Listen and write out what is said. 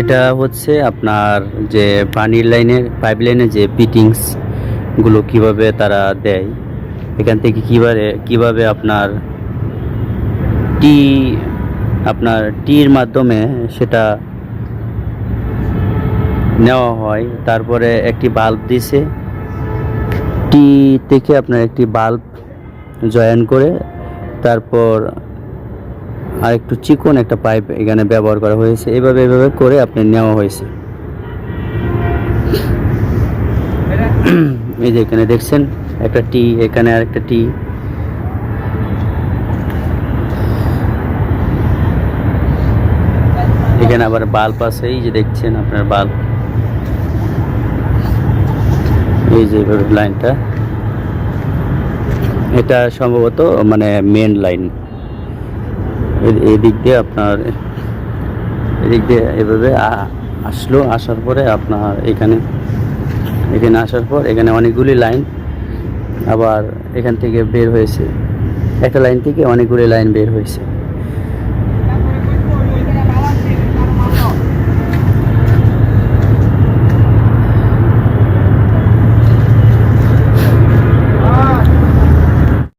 এটা হচ্ছে আপনার যে পানির লাইনের পাইপ লাইনের যে ফিটিংসগুলো কীভাবে তারা দেয়, এখান থেকে কীভাবে কীভাবে আপনার টি আপনার টির মাধ্যমে সেটা নেওয়া হয়। তারপরে একটি বাল্ব দিছে। টি থেকে আপনার একটি বাল্ব জয়েন করে, তারপর আর একটু চিকন একটা পাইপ এখানে ব্যবহার করা হয়েছে। এভাবে এভাবে করে আপনি নেওয়া হয়েছে। এই যে এখানে দেখছেন, একটা টি, এখানে আর একটা টি। এখানে আবার বাল্ব আছে, এই যে দেখছেন আপনার বাল্ব। এই যে লাইনটা। এটা সম্ভবত মানে মেন লাইন এদিক দিয়ে আপনার এদিক দিয়ে এভাবে আসলো, আসার পরে আপনার এখানে এখানে আসার পর এখানে অনেকগুলি লাইন আবার এখান থেকে বের হয়েছে। একটা লাইন থেকে অনেকগুলি লাইন বের হয়েছে।